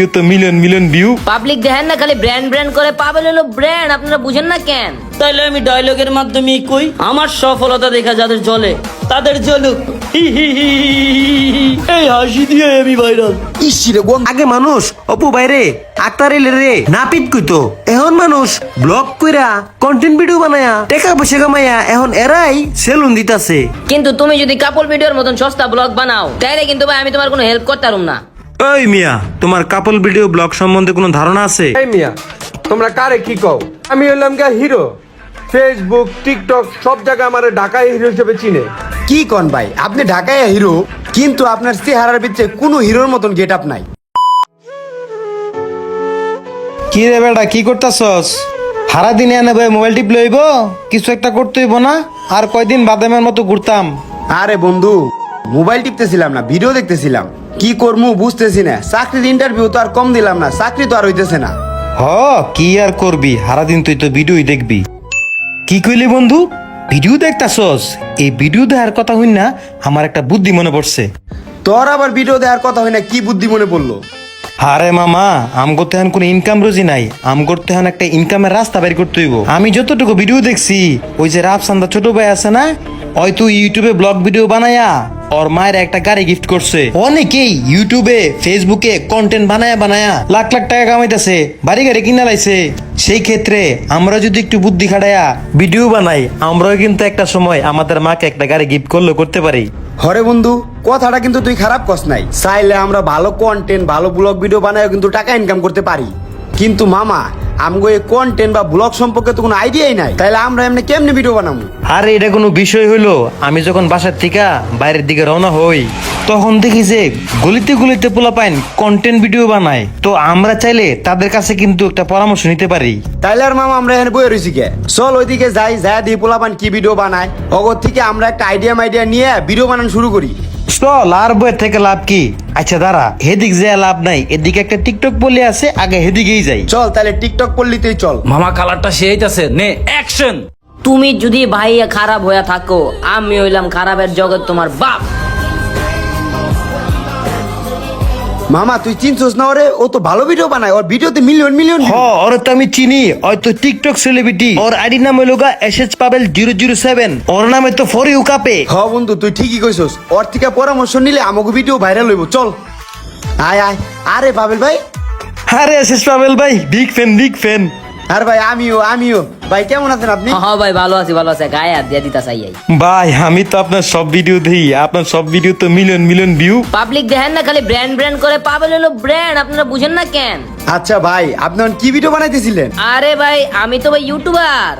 Video তো million million view public দেখেন না খালি ব্র্যান্ড ব্র্যান্ড করে পাবেল হলো ব্র্যান্ড আপনারা বুঝেন না কেন? তাইলে আমি ডায়লগের মাধ্যমে কই আমার সফলতা দেখা যাদের জ্বলে তাদের জ্বলুক হি হি হি হি হি। এই হাসি দিয়ে আমি ভাইরাল ইসিরে গো আগে মানুষ অপু বাইরে আক্তার এলে রে নাপিত কইতো এখন মানুষ ব্লগ কইরা কন্টেন্ট ভিডিও বানায়া টাকা পয়সা কামাইয়া এখন এরাই সেলুন দিতাছে। কিন্তু তুমি যদি কাপল ভিডিওর মতন সস্তা ব্লগ বানাও তাইলে কিন্তু ভাই আমি তোমার কোনো হেল্প করতে পারুম না। ওই মিয়া তোমার কাপল ভিডিও ব্লগ সম্বন্ধে কোনো ধারণা আছে? এই মিয়া তোমরা কারে কি কও? আমি হলাম গা হিরো ফেসবুক টিকটক সব জায়গায় আমার ঢাকা হিরো হিসেবে চিনে। কি কন ভাই? আপনি ঢাকায় হিরো কিন্তু আপনার চেহারার ভিতরে কোনো হিরোর মতন গেট আপ নাই। কি রে বেটা কি করতাছস? সারা দিনে এনে ভাই মোবাইল টিপ লইব কিছু একটা করতে হইব না? আর কয়দিন বাদামের মতো ঘুরতাম। আরে বন্ধু মোবাইল টিপতেছিলাম না ভিডিও দেখতেছিলাম। কি করমু বুঝতেছি না। চাকরির ইন্টারভিউ তো আর কম দিলাম না চাকরি তো আর হইতেছে না। হ কি আর করবি? সারাদিন তুই তো ভিডিওই দেখবি। কি কইলি বন্ধু? ভিডিও দেখতাছস? এই ভিডিও দেখার কথা হইন না আমার একটা বুদ্ধি মনে পড়ছে। তোর আবার ভিডিও দেওয়ার কথা হয় না কি বুদ্ধি মনে পড়ল? আরে মামা আম করতে হন কোনো ইনকাম রুজি নাই। আম করতে হন একটা ইনকামের রাস্তা বের করতে হইব। আমি যতটুকু ভিডিও দেখছি ওই যে রাফসান্দা ছোট ভাই আছে না ওই তো ইউটিউবে ব্লগ ভিডিও বানায়া ওর মায়ের একটা গাড়ি গিফট করছে। অনেকেই ইউটিউবে, ফেসবুকে কন্টেন্ট বানায়া বানায়া লাখ লাখ টাকা কামাইতেছে, বাড়ি গাড়ি কিনা লাইছে। সেই ক্ষেত্রে আমরা যদি একটু বুদ্ধি খাটায়া ভিডিও বানাই, আমরাও কিন্তু একটা সময় আমাদের মাকে একটা গাড়ি গিফট করলে করতে পারি। হরে বন্ধু, কথাটা কিন্তু তুই খারাপ কস নাই। চাইলে আমরা ভালো কন্টেন্ট ভালো ব্লগ ভিডিও বানায় কিন্তু টাকা ইনকাম করতে পারি। কিন্তু মামা আমগো এই কন্টেন্ট বা ব্লগ সম্পর্কে তো কোনো আইডিয়াই নাই। তাইলে আমরা এমনি কেমনি ভিডিও বানাবো আরে এটা কোনো বিষয় হইল আমি যখন বাসার থেকে বাইরের দিকে রওনা হই তখন দেখি যে গলিতে গলিতে পোলা পাইন কন্টেন্ট ভিডিও বানায়। তো আমরা চাইলে তাদের কাছে কিন্তু একটা পরামর্শ নিতে পারি। তাইলে আর মামা আমরা এখানে বয়ে রয়েছি কে চল ওইদিকে যাই যাই দিয়ে পোলাপান কি ভিডিও বানায়। অগর থেকে আমরা একটা আইডিয়া মাইডিয়া নিয়ে ভিডিও বানানো শুরু করি। চল আর বইয়ের থেকে লাভ কি? আচ্ছা দাঁড়া হেদিক যে লাভ নাই। এদিকে একটা টিকটক পল্লি আছে আগে হেদিকেই যাই। চল তাহলে টিকটক পল্লিতেই চল। মামা কালারটা সেই আছে নে অ্যাকশন তুমি যদি ভাইয়া খারাপ হয়ে থাকো আমি হইলাম খারাপের জগৎ তোমার বাপ। মামা তুই চিনছিস না ওরে? ও তো ভালো ভিডিও বানায় ওর ভিডিওতে মিলিয়ন মিলিয়ন হ ওর তো আমি চিনি। হয়তো টিকটক সেলিব্রিটি ওর আইডি নাম হলো গা S S Pabel zero zero seven ওর নামে তো ফর ইউ কাপে হ বন্ধু তুই ঠিকই কইছস। ওর থেকে পরামর্শ নিলে আমাকে ভিডিও ভাইরাল হইব চল। আয় আয়। আরে পাবেল ভাই। আরে এস এস পাবেল ভাই বিগ ফ্যান বিগ ফ্যান আর ভাই আমিও আমিও। ভাই কেমন আছেন আপনি? হ্যাঁ ভাই ভালো আছি ভালো আছে। গায়ে হাত দিয়ে দিতা চাই ভাই আমি তো আপনার সব ভিডিও দেখি। আপনার সব ভিডিও তো মিলিয়ন মিলিয়ন ভিউ পাবলিক দেখেন না খালি ব্র্যান্ড ব্র্যান্ড করে পাবেল হলো ব্র্যান্ড আপনারা বুঝেন না কেন? আচ্ছা ভাই আপনি কি ভিডিও বানাইতেছিলেন? আরে ভাই আমি তো ভাই ইউটিউবার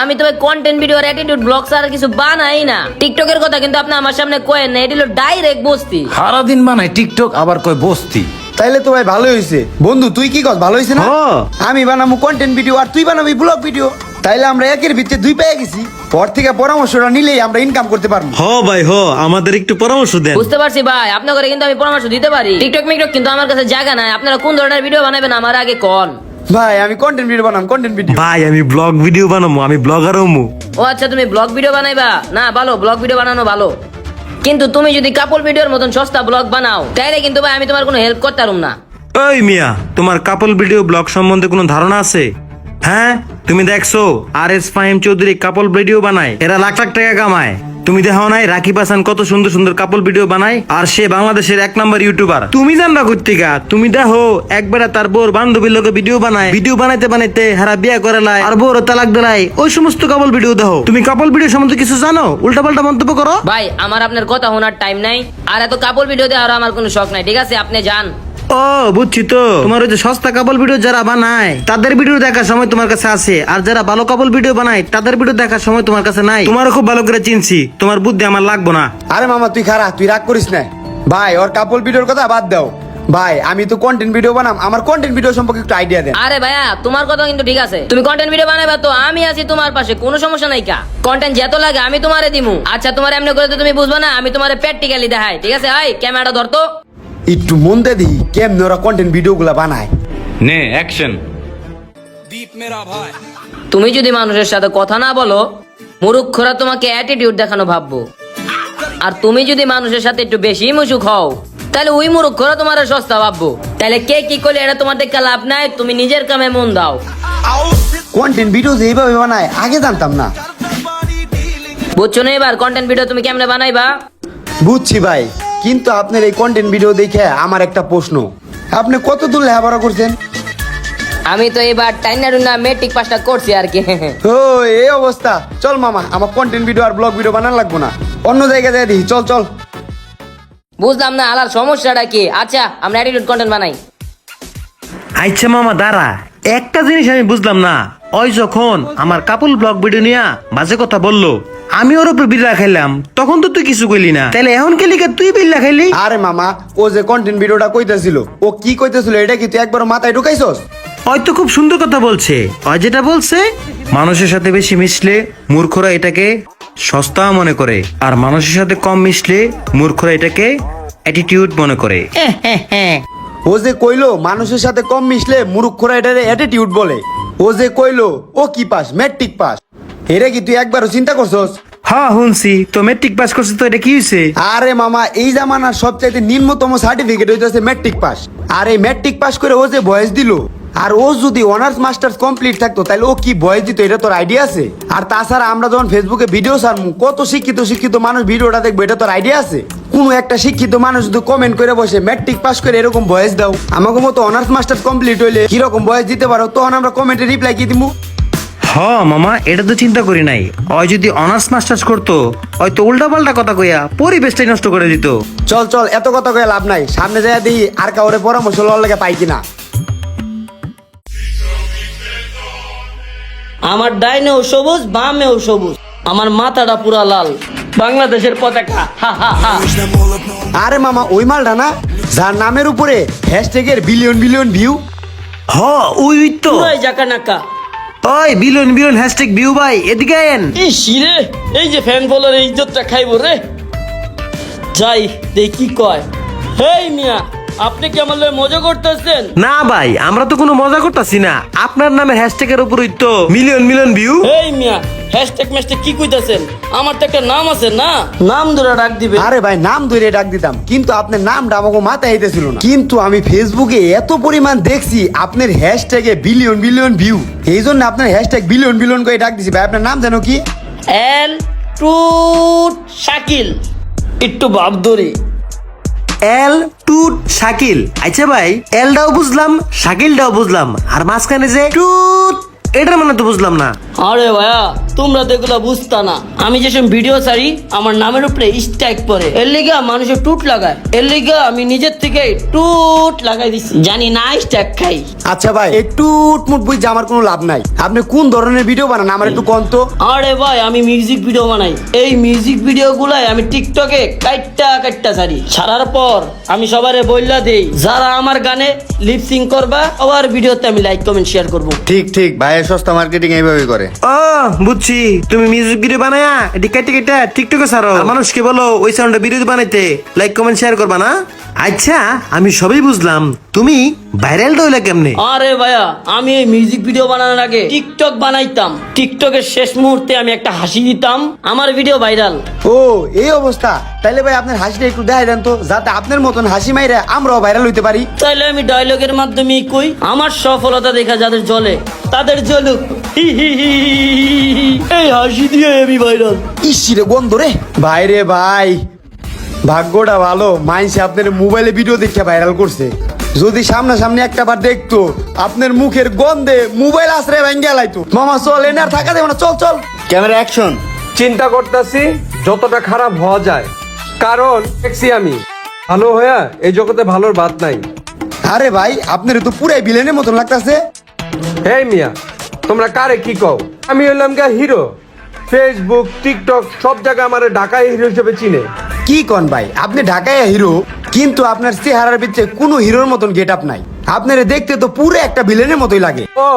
আমি তো ভাই কন্টেন্ট ভিডিও আর অ্যাটিটিউড ব্লগ আর কিছু বানাই না। টিকটকের কথা কিন্তু আপনি আমার সামনে কয়েন না এটি হলো ডাইরেক্ট বস্তি। সারাদিন বানাই টিকটক আবার কয় বস্তি। তাইলে তো ভাই ভালো হয়েছে বন্ধু তুই কি কস? ভালো হয়েছে না? হ্যাঁ। আমি বানাবো কন্টেন্ট ভিডিও আর তুই বানাবি ব্লগ ভিডিও তাইলে আমরা একের ভিতরে দুই পেয়ে গেছি। পর থেকে পরামর্শটা নিলেই আমরা ইনকাম করতে পারব। হ ভাই হ। আমাদের একটু পরামর্শ দেন। বুঝতে পারছি ভাই আপনার করে কিন্তু আমি পরামর্শ দিতে পারি। টিকটক মিকটক কিন্তু আমার কাছে জায়গা নাই। আপনারা কোন ধরনের ভিডিও বানাবেন আমার আগে কোন। ভাই আমি কন্টেন্ট ভিডিও বানাম কন্টেন্ট ভিডিও ভাই আমি ব্লগ ভিডিও বানাবো আমি ব্লগার হমু। ও আচ্ছা তুমি ব্লগ ভিডিও বানাইবা? না ভালো ব্লগ ভিডিও বানানো ভালো। কিন্তু তুমি যদি কাপল ভিডিওর মতন সস্তা ব্লগ বানাও, তাইলে কিন্তু ভাই আমি তোমার কোনো হেল্প করতে পারুম না। ওই মিয়া, তোমার কাপল ভিডিও ব্লগ সম্বন্ধে কোনো ধারণা আছে? হ্যাঁ? তুমি দেখছ, আর S Fahim Chowdhury couple video বানায়, এরা লাখ লাখ টাকা কামায়। তুমি দেখো নাই, রাকিব হাসান কত সুন্দর সুন্দর কাপল ভিডিও বানায়, আর সে বাংলাদেশের এক নম্বর ইউটিউবার তুমি জানবা কর্তিকা তুমি দেখো, একবার তার বোর বান্ধবীর লোকে ভিডিও বানায়। ভিডিও বানাইতে বানাইতে হারা বিয়া করে লাই, আর বোর তালাক দেলাই ওই সমস্ত কাপল ভিডিও দেখো। তুমি কাপল ভিডিও সম্বন্ধে কিছু জানো? উল্টা পাল্টা মন্তব্য করো। ভাই, আমার আপনার কথা শোনার টাইম নাই। আর এত কাপল ভিডিও দিয়ে আর আমার কোনো শখ নাই, ঠিক আছে? আপনি যান। ও বুঝছি তো। তোমার ওই যে সস্তা কাপল ভিডিও যারা বানায় তাদের ভিডিও দেখার সময় তোমার কাছে আছে। আর যারা ভালো কাপল ভিডিও বানায় তাদের ভিডিও দেখার সময় তোমার কাছে নাই। তোমারও খুব ভালো করে চিনছি। তোমার বুদ্ধি আমার লাগবো না। আরে মামা তুই খারাপ তুই রাগ করিস না। ভাই ওর কাপল ভিডিওর কথা বাদ দাও। ভাই আমি তো কন্টেন্ট ভিডিও বানাম। আমার কন্টেন্ট ভিডিও সম্পর্কে একটু আইডিয়া দেন। আরে ভাইয়া তোমার কথা কিন্তু ঠিক আছে। তুমি কন্টেন্ট ভিডিও বানাবে তো আমি আছি তোমার পাশে কোনো সমস্যা নাই কা। কন্টেন্ট যত লাগে আমি তোমারে দিমু। আচ্ছা তোমার এমনি করে তো তুমি বুঝবা না আমি তোমারে প্র্যাকটিক্যালি দেখাই। ঠিক আছে হাই ক্যামেরাটা ধরতো একটু মন দে দিই কেমন ওরা কন্টেন্ট ভিডিও গুলা বানায়। নে অ্যাকশন তুমি যদি মানুষের সাথে কথা না বলো মুরুক্ষরা তোমাকে অ্যাটিটিউড দেখানো ভাববো। আর তুমি যদি মানুষের সাথে একটু বেশি মুসুক হও তাহলে ওই মুরুক্ষরা তোমার সস্তা ভাববো। তাহলে কে কি করলে এটা তোমার দেখে লাভ নাই তুমি নিজের কামে মন দাও। কন্টেন্ট ভিডিও যে এইভাবে বানায় আগে জানতাম না। বুঝছ না এবার কন্টেন্ট ভিডিও তুমি কেমনে বানাইবা? বুঝছি ভাই। কিন্তু আপনার এই কন্টেন্ট ভিডিও দেখে আমার একটা প্রশ্ন। আপনি কত দূর লেখাপড়া করছেন? আমি তো এবার টাইনা টুনা মেট্রিক পাসটা করছি আর কি। ও এই অবস্থা। চল মামা আমার কন্টেন্ট ভিডিও আর ব্লগ ভিডিও বানান লাগবো না। অন্য জায়গায় যাই দিই চল চল। বুঝলাম না আলার সমস্যাটা কি? আচ্ছা আমরা অ্যাটিটিউড কন্টেন্ট বানাই। আচ্ছা মামা দাঁড়া। একটা জিনিস আমি বুঝলাম না। ওই যখন আমার কাপুল ব্লগ ভিডিও নিয়া বাজে কথা বলল আমি ওর উপর বিল্লা খাইলাম তখন তো তুই কিছু কইলি না। তাহলে এখন কে লিখে তুই বিল্লা খাইলি আরে মামা ও যে কন্টেন্ট ভিডিওটা কইতেছিল ও কি কইতেছিল এটা কি তুই একবার মাথায় ঢুকাইছস? হয়তো খুব সুন্দর কথা বলছে। ওই যেটা বলছে মানুষের সাথে বেশি মিশলে মূর্খরা এটাকে সস্তা মনে করে আর মানুষের সাথে কম মিশলে মূর্খরা এটাকে অ্যাটিটিউড মনে করে। ও যে কইলো মানুষের সাথে কম মিশলে মুরুক্ষরা এটার অ্যাটিটিউড বলে। ও যে কইলো ও কি পাস? Matric pass. এটা কি তুই একবারও চিন্তা করছস? হ্যাঁ শুনছি। তো মেট্রিক পাস করছে তো এটা কি হয়েছে আরে মামা এই জামানার সবচাইতে নিম্নতম সার্টিফিকেট হইতেছে ম্যাট্রিক পাস আর এই ম্যাট্রিক পাস করে ও যে বয়স দিল আর ও যদি অনার্স মাস্টার্স কমপ্লিট থাকতো তাহলে ও কি বয়স দিত এটা তোর আইডিয়া আছে? আর তাছাড়া আমরা যখন ফেসবুকে ভিডিও সারমু কত শিক্ষিত শিক্ষিত মানুষ ভিডিওটা দেখব এটা তোর আইডিয়া আছে? কোনো একটা শিক্ষিত মানুষ যদি কমেন্ট করে বসে ম্যাট্রিক পাস করে এরকম বয়স দাও। আমাকে মতো অনার্স মাস্টার কমপ্লিট হইলে কীরকম বয়স দিতে পারো? তখন আমরা কমেন্টে রিপ্লাই কি দিমু? হ মামা এটা তো চিন্তা করি নাই। ওই যদি অনার্স মাস্টার্স করতো হয়তো উল্টা পাল্টা কথা কইয়া পরিবেশটাই নষ্ট করে দিত। চল চল এত কথা কয়ে লাভ নাই। সামনে যায় দিই আর কাউরে পরামর্শ লওয়ার লাগে পাই কিনা। আমার ডাইনেও সবুজ বামেও সবুজ। আমার মাথাটা পুরা লাল। বাংলাদেশের পতাকা। হা হা হা। আরে মামা ওই মালটা না যার নামের উপরে হ্যাশট্যাগের বিলিয়ন বিলিয়ন ভিউ হ ওই তো। জাকা নাকা ওই বিলন বিলন হ্যাশট্যাগ ভিউ ভাই। এদিকে আয়েন। এই শিরে এই যে ফ্যান ফলোয়ার ইজ্জতটা খাইবো রে। যাই দেই কি কয়। হেই মিয়া আপনি কি আমার মজা করতেছেন? না ভাই আমরা তো কোনো মজা করতেছি না। আপনার নামে হ্যাশট্যাগের উপরই তো মিলিয়ন মিলিয়ন ভিউ হেই মিয়া হ্যাশট্যাগ ম্যাশট্যাগ কি কইতাছেন? আমার তো একটা নাম আছে না? নাম ধরে ডাক দিবে আরে ভাই নাম ধরে ডাক দিতাম। কিন্তু আপনার নামটা আমাকে মাথায় আইতেছিল না। কিন্তু আমি ফেসবুকে এত পরিমাণ দেখছি আপনার হ্যাশট্যাগে বিলিয়ন বিলিয়ন ভিউ এই জন্য আপনার হ্যাশট্যাগ বিলিয়ন বিলিয়ন করে ডাক দিছি। ভাই আপনার নাম জানো কি? L two Shakil. একটু ভাব ধরে। এল টুট শাকিল। আচ্ছা ভাই এলটাও বুঝলাম শাকিলটাও বুঝলাম। আর মাঝখানে যে টুট এটার মানে তো বুঝলাম না। আরে ভাইয়া তোমরা তো এগুলো বুঝতা না। আমি যেসব ভিডিও ছাড়ি আমার নামের উপরে স্ট্যাক পরে এর লিগা মানুষের টুট লাগায়। এর লিগা আমি নিজের থেকে টুট লাগাই দিছি। জানি না স্ট্যাক খাই। আচ্ছা ভাই একটু মুট বুঝছে আমার কোনো লাভ নাই। আপনি কোন ধরনের ভিডিও বানান? আমার একটু কন তো। আরে ভাই আমি মিউজিক ভিডিও বানাই। এই মিউজিক ভিডিও গুলাই আমি টিকটকে কাইটটা কাইটটা ছাড়ি। ছাড়ার পর আমি সবারে বললা দেই যারা আমার গানে লিপসিং করবা আবার ভিডিওতে আমি লাইক কমেন্ট শেয়ার করব। ঠিক ঠিক সস্তা মার্কেটিং এইভাবে করে। ও, বুঝছি। তুমি মিউজিক ভিডিও বানায়া এটি কেটে কেটে টিকটকে সারো মানুষকে বলো, ওই সাউন্ডে ভিডিও বানাইতে। লাইক কমেন্ট শেয়ার করবা না? আচ্ছা আমি সবই বুঝলাম। তুমি ভাইরাল হইলে কেমনে? আরে ভাইয়া আমি এই মিউজিক ভিডিও বানানোর আগে টিকটক বানাইতাম। টিকটকের শেষ মুহূর্তে আমি একটা হাসি দিতাম। আমার ভিডিও ভাইরাল ও এই অবস্থা। তাইলে ভাই আপনার হাসিটা একটু দেখাই দেন তো যাতে আপনার মতন হাসি মাইরে আমরাও ভাইরাল হইতে পারি। তাইলে আমি ডায়লগের মাধ্যমে কই আমার সফলতা দেখা যাদের জ্বলে তাদের জ্বলুক হি হি হি হি হি। এই হাসি দিয়ে আমি ভাইরাল ইসিরে গন্ধ রে। ভাই রে ভাই। ভাগ্যটা ভালো মাইনসে আপনার মোবাইলে ভিডিও দেখে ভাইরাল করছে। যদি সামনাসামনি একটা বার দেখতো আপনার মুখের গন্ধে মোবাইল আশ্রে ভেঙে গেলাইতো মামা চল এনে আর থাকা দেবে না চল চল। ক্যামেরা অ্যাকশন চিন্তা করতেছি যতটা খারাপ হওয়া যায়। কারণ দেখছি আমি। ভালো হইয়া এই জগতে ভালোর বাদ নাই। আরে ভাই আপনার তো পুরাই বিলেনের মতন লাগতাছে। হেই মিয়া তোমরা কারে কি কও? আমি হইলাম গা হিরো ফেসবুক টিকটক সব জায়গায় আমার ঢাকায় হিরো হিসেবে চিনে। কি কন ভাই? আপনি ঢাকায় হিরো কিন্তু আপনার চেহারার ভিতরে কোনো হিরোর মতন গেট আপ নাই। আপনার দেখতে তো পুরো একটা ভিলেনের মতোই লাগে। ও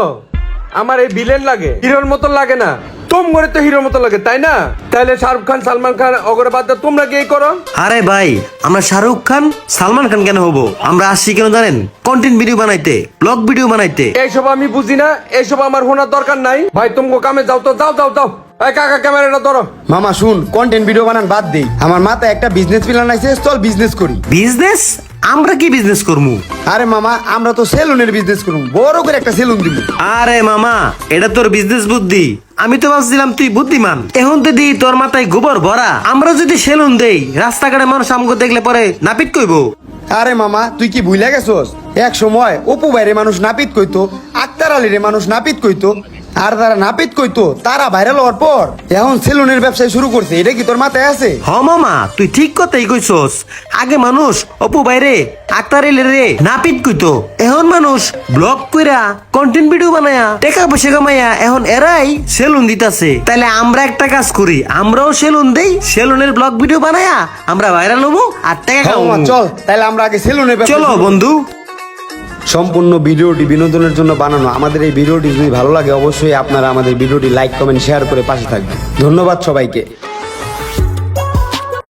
আমার এই বিলেন লাগে। হিরোর মতো লাগে না। তোম করে তো হিরোর মতো লাগে তাই না? তাইলে শাহরুখ খান সালমান খান অগরে বাদ দিয়ে তোমরা কি করো? আরে ভাই আমরা শাহরুখ খান সালমান খান কেন হব? আমরা আসছি কেন জানেন? কন্টেন্ট ভিডিও বানাইতে ব্লগ ভিডিও বানাইতে। এইসব আমি বুঝি না এইসব আমার শোনার দরকার নাই। ভাই তুমি কামে যাও তো যাও যাও যাও। এই কাকা ক্যামেরাটা ধরো। মামা শুন কন্টেন্ট ভিডিও বানান বাদ দেই। আমার মাথায় একটা বিজনেস প্ল্যান আছে চল বিজনেস করি। বিজনেস আমরা কি বিজনেস করব আরে মামা আমরা তো সেলুনের বিজনেস করুন বড় করে একটা সেলুন দিব আরে মামা এটা তোর বিজনেস বুদ্ধি। আমি তো ভাবছিলাম তুই বুদ্ধিমান। এখন তো দি তোর মাথায় গোবর ভরা। আমরা যদি সেলুন দেই রাস্তাঘাটে মানুষ আমগো দেখলে পরে নাপিত কইবো। আরে মামা তুই কি ভুলে গেছস? এক সময় অপু বাইরে মানুষ নাপিত কইতো আক্তার আলীরে মানুষ নাপিত কইতো আর তারা নাপিত কইতো তারা ভাইরাল হওয়ার পর এখন সেলুনের ব্যবসায় শুরু করছে এটা কি তোর মাথায় আছে? হ মামা তুই ঠিক কথাই কইছস। আগে মানুষ অপু বাইরে আক্তারিলে রে নাপিত কইতো। এখন মানুষ ব্লগ কইরা কন্টেন্ট ভিডিও বানায়া টাকা পয়সা কামাইয়া এখন এরাই সেলুন দিতাছে। তাহলে আমরা একটা কাজ করি আমরাও সেলুন দেই সেলুনের ব্লগ ভিডিও বানায়া আমরা ভাইরাল হব আর টাকা কামাবো। চল তাহলে আমরা আগে ব্যবসা চলো বন্ধু। সম্পূর্ণ ভিডিওটি বিনোদনের জন্য বানানো। আমাদের এই ভিডিওটি যদি ভালো লাগে, অবশ্যই আপনারা আমাদের ভিডিওটি লাইক কমেন্ট শেয়ার করে পাশে থাকবেন। ধন্যবাদ সবাইকে।